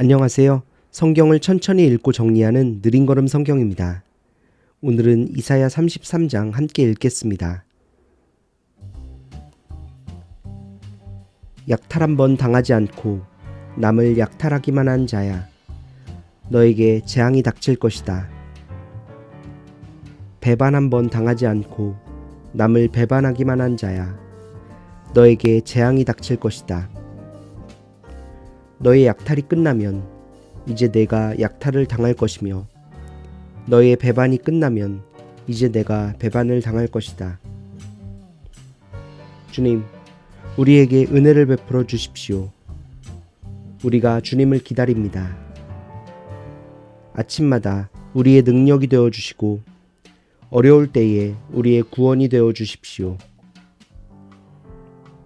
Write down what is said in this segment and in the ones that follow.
안녕하세요. 성경을 천천히 읽고 정리하는 느린 걸음 성경입니다. 오늘은 이사야 33장 함께 읽겠습니다. 약탈 한번 당하지 않고 남을 약탈하기만 한 자야. 너에게 재앙이 닥칠 것이다. 배반 한번 당하지 않고 남을 배반하기만 한 자야. 너에게 재앙이 닥칠 것이다. 너의 약탈이 끝나면 이제 내가 약탈을 당할 것이며 너의 배반이 끝나면 이제 내가 배반을 당할 것이다. 주님, 우리에게 은혜를 베풀어 주십시오. 우리가 주님을 기다립니다. 아침마다 우리의 능력이 되어 주시고 어려울 때에 우리의 구원이 되어 주십시오.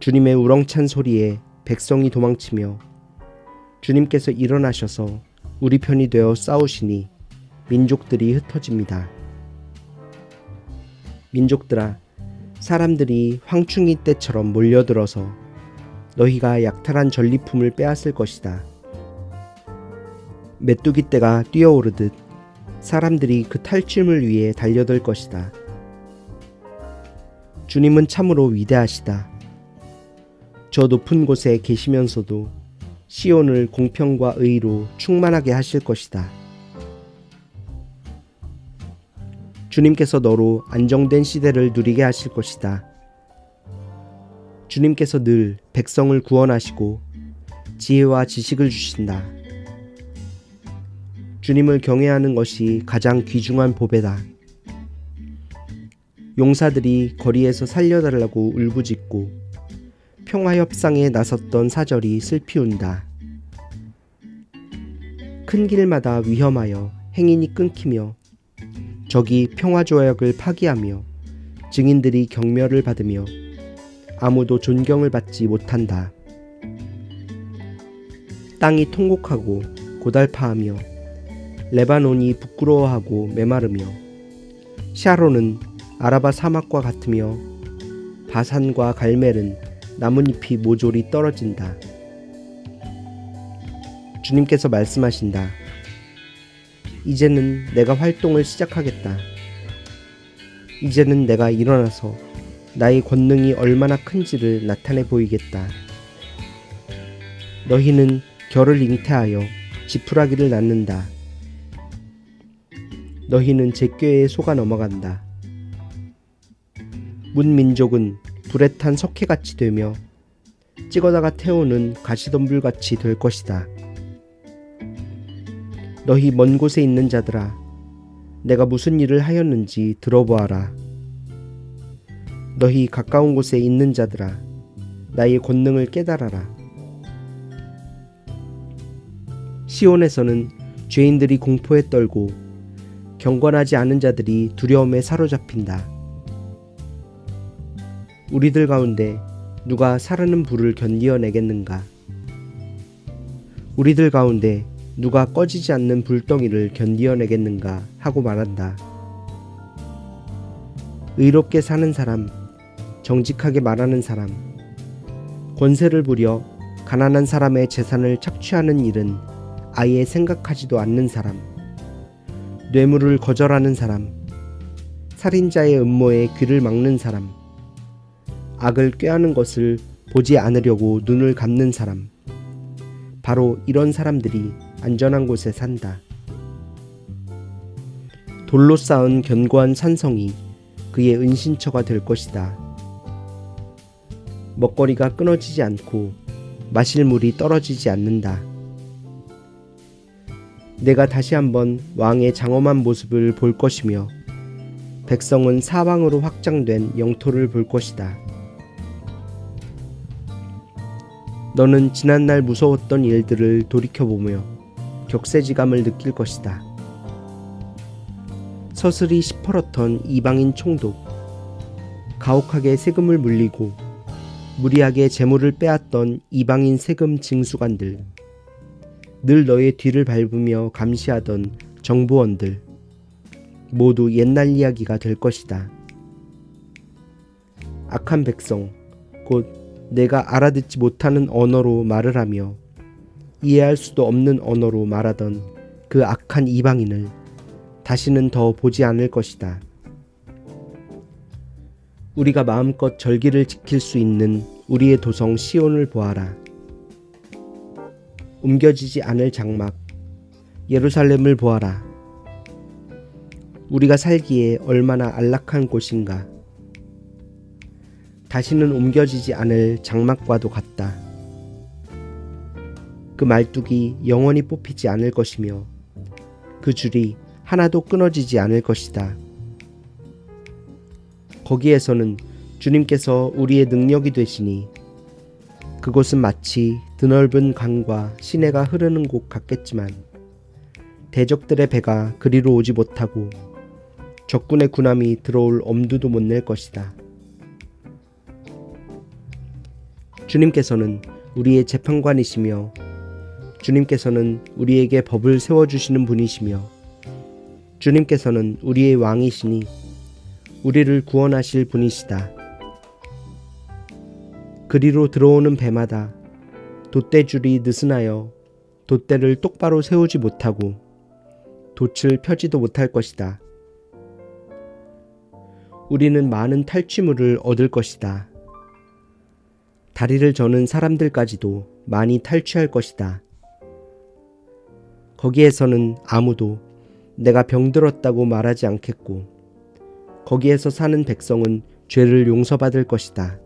주님의 우렁찬 소리에 백성이 도망치며 주님께서 일어나셔서 우리 편이 되어 싸우시니 민족들이 흩어집니다. 민족들아, 사람들이 황충이 때처럼 몰려들어서 너희가 약탈한 전리품을 빼앗을 것이다. 메뚜기 떼가 뛰어오르듯 사람들이 그 탈취물 위에 달려들 것이다. 주님은 참으로 위대하시다. 저 높은 곳에 계시면서도 시온을 공평과 의로 충만하게 하실 것이다. 주님께서 너로 안정된 시대를 누리게 하실 것이다. 주님께서 늘 백성을 구원하시고 지혜와 지식을 주신다. 주님을 경외하는 것이 가장 귀중한 보배다. 용사들이 거리에서 살려달라고 울부짖고 평화 협상에 나섰던 사절이 슬피 운다. 큰 길마다 위험하여 행인이 끊기며 적이 평화 조약을 파기하며 증인들이 경멸을 받으며 아무도 존경을 받지 못한다. 땅이 통곡하고 고달파하며 레바논이 부끄러워하고 메마르며 샤론은 아라바 사막과 같으며 바산과 갈멜은 나뭇잎이 모조리 떨어진다. 주님께서 말씀하신다. 이제는 내가 활동을 시작하겠다. 이제는 내가 일어나서 나의 권능이 얼마나 큰지를 나타내 보이겠다. 너희는 결을 잉태하여 지푸라기를 낳는다. 너희는 제 꾀에 속아 넘어간다. 문민족은 불에 탄 석회같이 되며 찍어다가 태우는 가시덤불같이 될 것이다. 너희 먼 곳에 있는 자들아, 내가 무슨 일을 하였는지 들어보아라. 너희 가까운 곳에 있는 자들아, 나의 권능을 깨달아라. 시온에서는 죄인들이 공포에 떨고 경건하지 않은 자들이 두려움에 사로잡힌다. 우리들 가운데 누가 사르는 불을 견디어내겠는가? 우리들 가운데 누가 꺼지지 않는 불덩이를 견디어내겠는가 하고 말한다. 의롭게 사는 사람, 정직하게 말하는 사람, 권세를 부려 가난한 사람의 재산을 착취하는 일은 아예 생각하지도 않는 사람, 뇌물을 거절하는 사람, 살인자의 음모에 귀를 막는 사람, 악을 꾀하는 것을 보지 않으려고 눈을 감는 사람, 바로 이런 사람들이 안전한 곳에 산다. 돌로 쌓은 견고한 산성이 그의 은신처가 될 것이다. 먹거리가 끊어지지 않고 마실 물이 떨어지지 않는다. 내가 다시 한번 왕의 장엄한 모습을 볼 것이며 백성은 사방으로 확장된 영토를 볼 것이다. 너는 지난날 무서웠던 일들을 돌이켜보며 격세지감을 느낄 것이다. 서슬이 시퍼렇던 이방인 총독, 가혹하게 세금을 물리고 무리하게 재물을 빼앗던 이방인 세금 징수관들, 늘 너의 뒤를 밟으며 감시하던 정보원들, 모두 옛날 이야기가 될 것이다. 악한 백성, 곧 내가 알아듣지 못하는 언어로 말을 하며 이해할 수도 없는 언어로 말하던 그 악한 이방인을 다시는 더 보지 않을 것이다. 우리가 마음껏 절기를 지킬 수 있는 우리의 도성 시온을 보아라. 옮겨지지 않을 장막 예루살렘을 보아라. 우리가 살기에 얼마나 안락한 곳인가. 다시는 옮겨지지 않을 장막과도 같다. 그 말뚝이 영원히 뽑히지 않을 것이며 그 줄이 하나도 끊어지지 않을 것이다. 거기에서는 주님께서 우리의 능력이 되시니 그곳은 마치 드넓은 강과 시내가 흐르는 곳 같겠지만 대적들의 배가 그리로 오지 못하고 적군의 군함이 들어올 엄두도 못 낼 것이다. 주님께서는 우리의 재판관이시며 주님께서는 우리에게 법을 세워주시는 분이시며 주님께서는 우리의 왕이시니 우리를 구원하실 분이시다. 그리로 들어오는 배마다 돛대줄이 느슨하여 돛대를 똑바로 세우지 못하고 돛을 펴지도 못할 것이다. 우리는 많은 탈취물을 얻을 것이다. 다리를 저는 사람들까지도 많이 탈취할 것이다. 거기에서는 아무도 내가 병들었다고 말하지 않겠고, 거기에서 사는 백성은 죄를 용서받을 것이다.